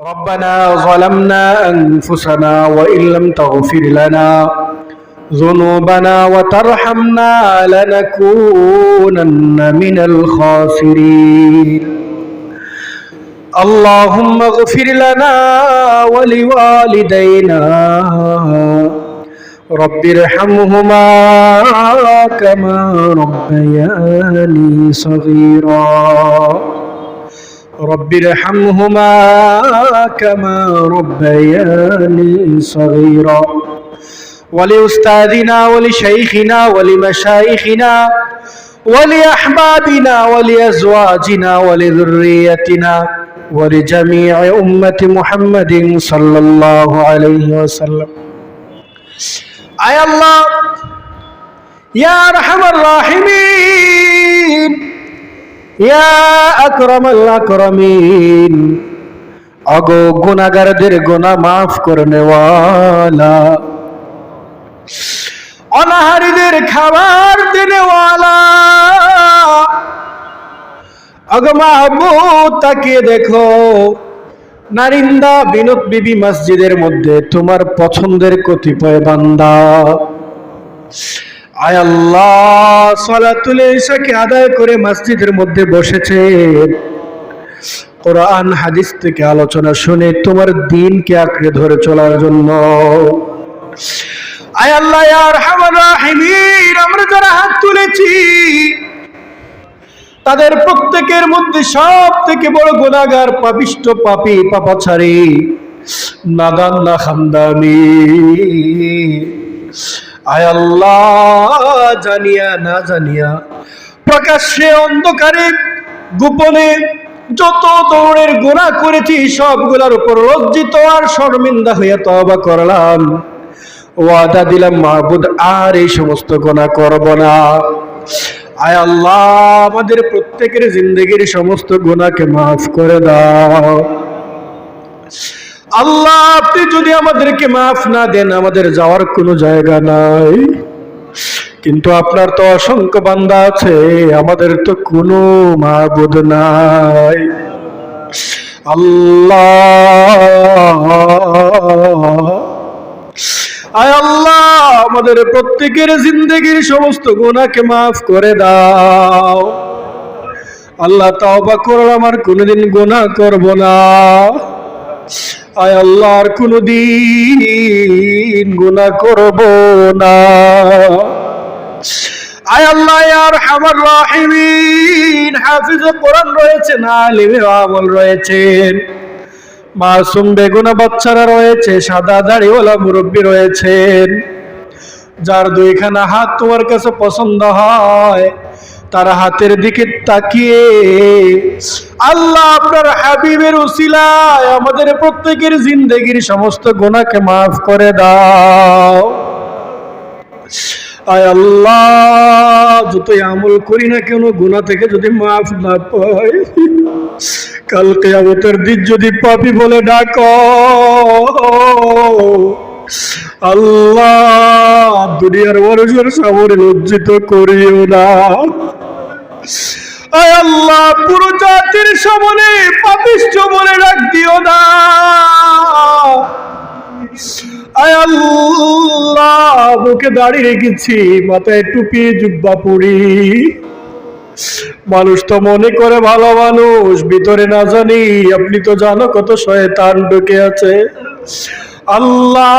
ربنا ظلمنا أنفسنا وإن لم تغفر لنا ذنوبنا وترحمنا لنكونن من الخاسرين. اللهم اغفر لنا ولوالدينا. رب ارحمهما كما ربياني صغيرا. رب ارحمهما كما ربياني صغيرا. ولأستاذنا ولشيخنا ولمشايخنا ولأحبابنا ولأزواجنا ولذريتنا ولجميع أمة محمد صلى الله عليه وسلم. أي الله يا أرحم الراحمين. ইয়া আকরামাল আকরামিন, আগো গুনাহগারদের গুনাহ মাফ করে নেওয়ালা অনাহারীদের খাবার দেনেওয়ালা। আগো মাহবুব, তাকিয়ে দেখো, নারিন্দা বিনোদ বিবি মসজিদের মধ্যে তোমার পছন্দের কতিপয় বান্দা। আয় আল্লাহ, সলাতুল ইশাকে আদায় করে মসজিদের মধ্যে বসেছে। কোরআন, হাদিস থেকে আলোচনা শুনে তোমার দিনকে আঁকড়ে ধরে চলার জন্য। আয় আল্লাহ ইয়ার হামার রাহিমিন, আমরা যারা হাত তুলেছি, তাদের প্রত্যেকের মধ্যে সব থেকে বড় গুণাগার পাপিষ্ট পাপি পাপাছারি নাদান না খামদানি আয় আল্লাহ, জানিয়া না জানিয়া, প্রকাশ্যে অন্ধকারে, গোপনে যত দৌড়ের গোনা করেছি, সবগুলার উপর লজ্জিত আর শর্মিন্দা হইয়া তবা করলাম। ওয়াদা দিলাম, মাহবুদ, আর এই সমস্ত গোনা করব না। আয় আল্লাহ, আমাদের প্রত্যেকের জিন্দগির সমস্ত গুণাকে মাফ করে দাও। আল্লাহ, আপনি যদি আমাদেরকে মাফ না দেন, আমাদের যাওয়ার কোনো জায়গা নাই। কিন্তু আপনার তো অসংখ্য বান্দা আছে, আমাদের তো কোনো মাবুদ নাই। আল্লাহ! আল্লাহ, আমাদের প্রত্যেকের জিন্দগির সমস্ত গুণাকে মাফ করে দাও। আল্লাহ, তাওবা করলাম আর কোনোদিন গুনাহ করব না। আয় আল্লাহর কোনদিন গুনাহ করব না। আয় আল্লাহ আর হামার রাহিমিন। হাফিজ কোরআন রয়েছেন আলিমে আমল রয়েছেন মাসুম বেগুনা বাচ্চারা রয়েছে, সাদা দাড়িওয়ালা মুরব্বী রয়েছেন। যার দুইখানা হাত তোমার কাছে পছন্দ হয় তার হাতের দিকে তাকিয়ে, আল্লাহ আপনার হাবিবের উসিলায় আমাদের প্রত্যেকের জিন্দগির সমস্ত গোনাকে মাফ করে দাও। আয় আল্লাহ, যতই আমল করি না কেন গুণা থেকে যদি মাফ না পাই কালকে কেয়ামতের দিন যদি পাপি বলে ডাক। আল্লাহ, দুনিয়ার মানুষের সামনে লজ্জিত করিও না। আল্লাহ, পুরো জাতির সামনে পাপিষ্ঠ বলে ডাক দিও না। আল্লাহ মুখে দাঁড়িয়ে রেখেছি, মাথায় টুপি, জুব্বা পরি। মানুষ তো মনে করে ভালো মানুষ, ভিতরে না জানি, আপনি তো জানো কত শয়তান ঢুকে আছে। আল্লাহ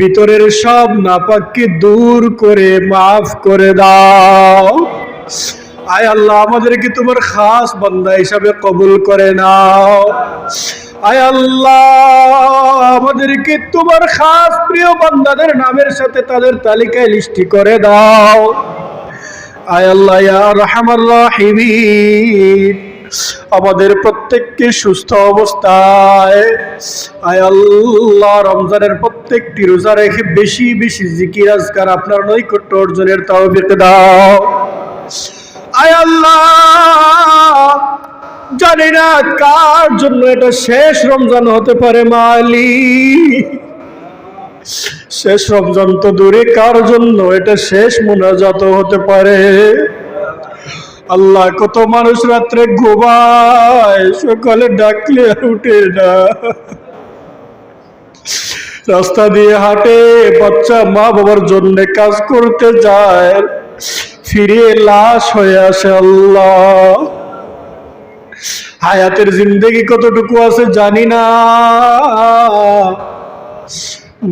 ভিতরের সব নাপাককে দূর করে মাফ করে দাও। আয় আল্লাহ, আমাদেরকে তোমার খাস বান্দা হিসাবে কবুল করে নাও। আয় আল্লাহ, আমাদেরকে তোমার খাস প্রিয় বান্দাদের নামের সাথে তাদের তালিকায় লিস্টি করে দাও। আয় আল্লাহ রহমান রাহিমিন। আমাদের প্রত্যেককে সুস্থ অবস্থায়। আয় আল্লাহ, রমজানের প্রত্যেকটি রোজা রেখে বেশি বেশি জিকির, আজকার আপনার নৈকট্য অর্জনের তাও তৌফিক দাও। আয় আল্লাহ, জানি না কার জন্য এটা শেষ রমজান হতে পারে মালি। শেষ রমজান তো দূরে, কার জন্য এটা শেষ মোনাজাত হতে পারে। আল্লাহ, কত মানুষ রাত্রে ঘুমায়, সকালে ডাকলে আর উঠে না। রাস্তা দিয়ে হাঁটে, বাচ্চা মা বাবার জন্য কাজ করতে যায়, ফিরে লাশ হয়ে আসে আল্লাহ। হায়াতের জিন্দগি কতটুকু আছে জানি না।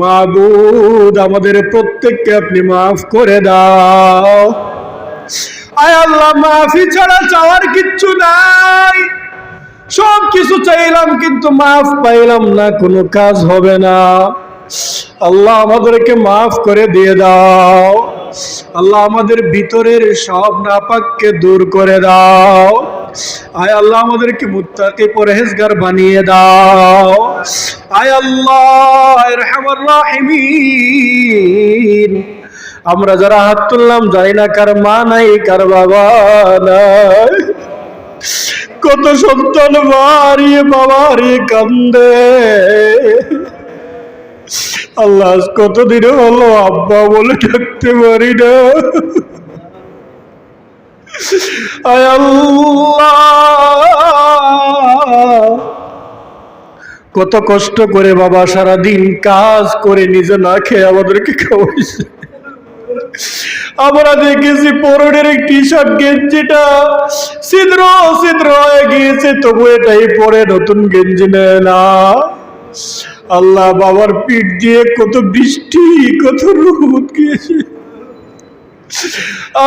মাবুদ, আমাদের প্রত্যেককে আপনি মাফ করে দাও। আয় আল্লাহ, মাফি ছাড়া চাওয়ার কিচ্ছু নাই। সব কিছু চাইলাম, কিন্তু মাফ পাইলাম না, কোনো কাজ হবে না। আল্লাহ আমাদেরকে মাফ করে দিয়ে দাও। আল্লাহ আমাদের ভিতরের সব নাপাককে দূর করে দাও। আয় আল্লাহ আমাদেরকে মুত্তাকি পরহেজগার বানিয়ে দাও। আয় আল্লাহ রহমান রাহিমিন আমরা যারা হাত তুললাম, জানি না কার মা নাই, কার বাবা নাই। কত সন্তান মারিয়ে বাবা হারিয়ে কান্দে। আল্লাহ কতদিন হলো আব্বা বলে ডাকতে পারি না। কত কষ্ট করে বাবা সারা দিন কাজ করে নিজে না খেয়ে আমাদেরকে খাওয়াইছে। আমরা দেখেছি পরনের টি শার্ট গেঞ্জিটা। ছিদ্র ছিদ্র হয়ে গিয়েছে, তবু এটাই পরে নতুন গেঞ্জি নেয় না। আল্লাহ বাবার পিঠ দিয়ে কত বৃষ্টি, কত রোদ গিয়েছে।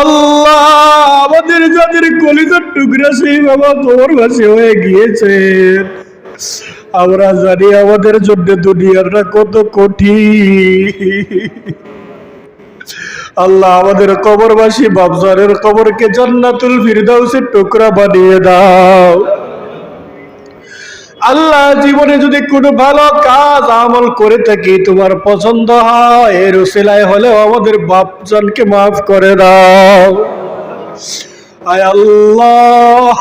আল্লাহ, আমাদের যাদের কলিজার টুকরা সেই বাবা তোমার কাছে হয়ে গিয়েছে। আমরা জানি আমাদের জন্য দুনিয়াটা কত কঠিন। আল্লাহ আমাদের কবরবাসী বাবজারের কবরকে জান্নাতুল ফিরদাউসের টুকরা বানিয়ে দাও। আল্লাহ জীবনে যদি কোনো ভালো কাজ, আমল করে থাকি, তোমার পছন্দ হয়, এর হলেও আমাদের বাপজনকে মাফ করে দাও। আয় আল্লাহ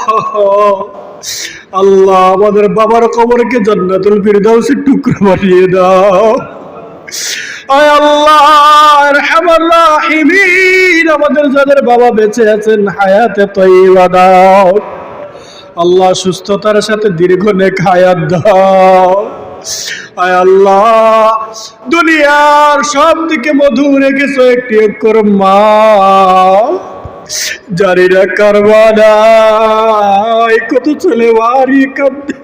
আল্লাহ আমাদের বাবার কবরকে জান্নাতুল ফিরদাউসের টুকরা বানিয়ে দাও। আমাদের যাদের বাবা বেঁচে আছেন, হায়াতে তৈবা দাও। আল্লাহ সুস্থতার সাথে দীর্ঘ নেক হায়াত দাও। আয় আল্লাহ, দুনিয়ার সব দিকে মধু রেখেছো একটি অক্ষর মা জারিরা কারবানা কত ছেলে বাড়ি কাঁদে।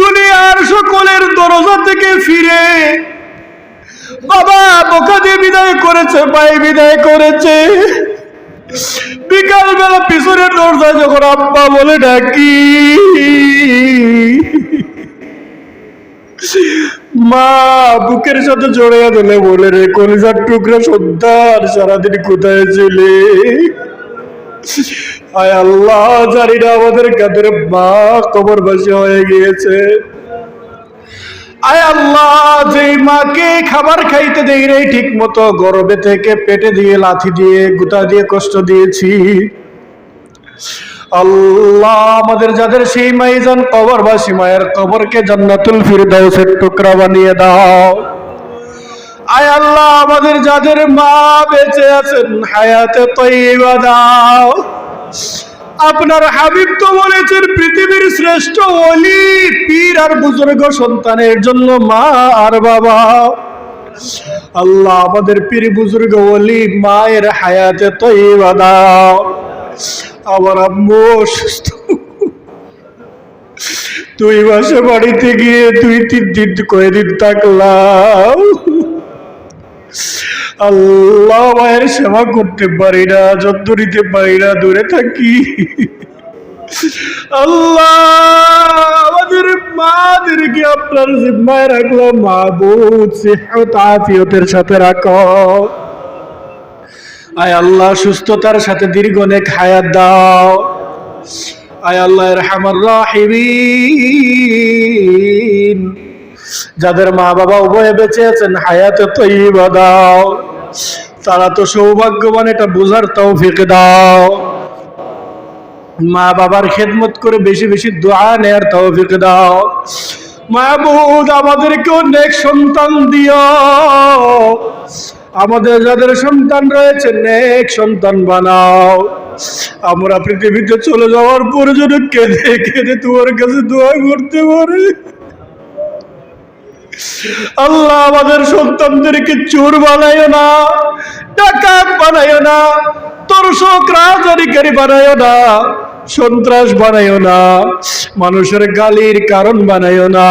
দুনিয়ার সকলের দরজা থেকে ফিরে বাবা বোকা দিয়ে বিদায় করেছে, ভাই বিদায় করেছে। বিকাল বেলা পিছনের দরজায় যখন আব্বা বলে ডাকি, মা বুকের সাথে জড়িয়ে দিলে বলে, রে কলিজার টুকরা সন্তান সারাদিন কোথায় ছিলে? আয় আল্লাহ জানি আমাদের কাদের মা কবরবাসী হয়ে গিয়েছে। আয় আল্লাহ যে মাকে খাবার খাইতে দেই রে ঠিক মতো গরবে থেকে পেটে দিয়ে, লাথি দিয়ে, গুতা দিয়ে কষ্ট দিয়েছি। আল্লাহ, আমাদের যাদের সেই মাইজান কবরবাসী মায়ের কবরকে জান্নাতুল ফিরদাউসের টুকরা বানিয়ে দাও। আয় আল্লাহ, আমাদের যাদের মা বেঁচে আছেন, হায়াতে তৈবা দাও। আপনার হাবিব তো বলেছেন, পৃথিবীর শ্রেষ্ঠ অলি পীর আর বুজুর্গ সন্তানের জন্য মা আর বাবা। আল্লাহ, আমাদের পীর, বুজুর্গ অলি মায়ের হায়াতে তৈবা দাও। আমার আম্মু অসুস্থ। দুই মাসে বাড়িতে গিয়ে দুই তিন দিন কয়েকদিন থাকলাম। আল্লাহ মায়ের সেবা করতে পারি না, যত্ন নিতে পারি না, দূরে থাকি। আল্লাহ, আমাদের মাদেরকে আপনার জিম্মায় রাখল মাহবুদ সিহত, আফিয়তের সাথে রাখো। আয় আল্লাহ, সুস্থতার সাথে দীর্ঘ নেক হায়াত দাও। আয় আল্লাহ রহমান রাহিমিন। যাদের মা বাবা উভয়ে বেঁচে আছেন, হায়াতে তৈবা দাও। তারা তো সৌভাগ্যবান, এটা বোঝার তৌফিক দাও। মা বাবার খেদমত করে বেশি বেশি দোয়া নেয়ার তৌফিক দাও। মাহবুদ আমাদেরকেও নেক সন্তান দিও। আমাদের যাদের সন্তান রয়েছে, নেক সন্তান বানাও। আমরা পৃথিবীতে চলে যাওয়ার পরে যেন কেঁদে কেঁদে তোমার কাছে দোয়া করতে পারি। আল্লাহ আমাদের সন্তানদেরকে চোর বানাইও না, ডাকাত বানাইও না, দর্শক রাজনীকারী বানাইও না, সন্ত্রাস বানাইও না, মানুষের গালির কারণ বানাইও না।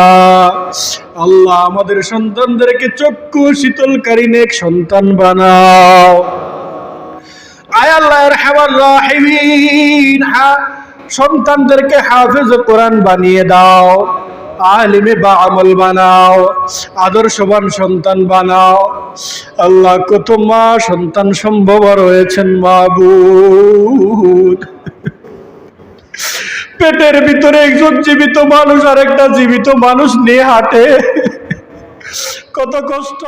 আল্লাহ আমাদের সন্তানদেরকে চক্ষু শীতলকারী নেক সন্তান বানাও। আয় আল্লাহর হাওয়ার রাহিমিন, হা- সন্তানদেরকে হাফেজ কোরআন বানিয়ে দাও। আলিমে বা আমল বানাও, আদর্শবান সন্তান বানাও। আল্লাহ কত মা সন্তান সম্ভব রয়েছেন মাবুদ। পেটের ভিতরে একজন জীবিত মানুষ আর একটা জীবিত মানুষ নিয়ে হাঁটে। কত কষ্ট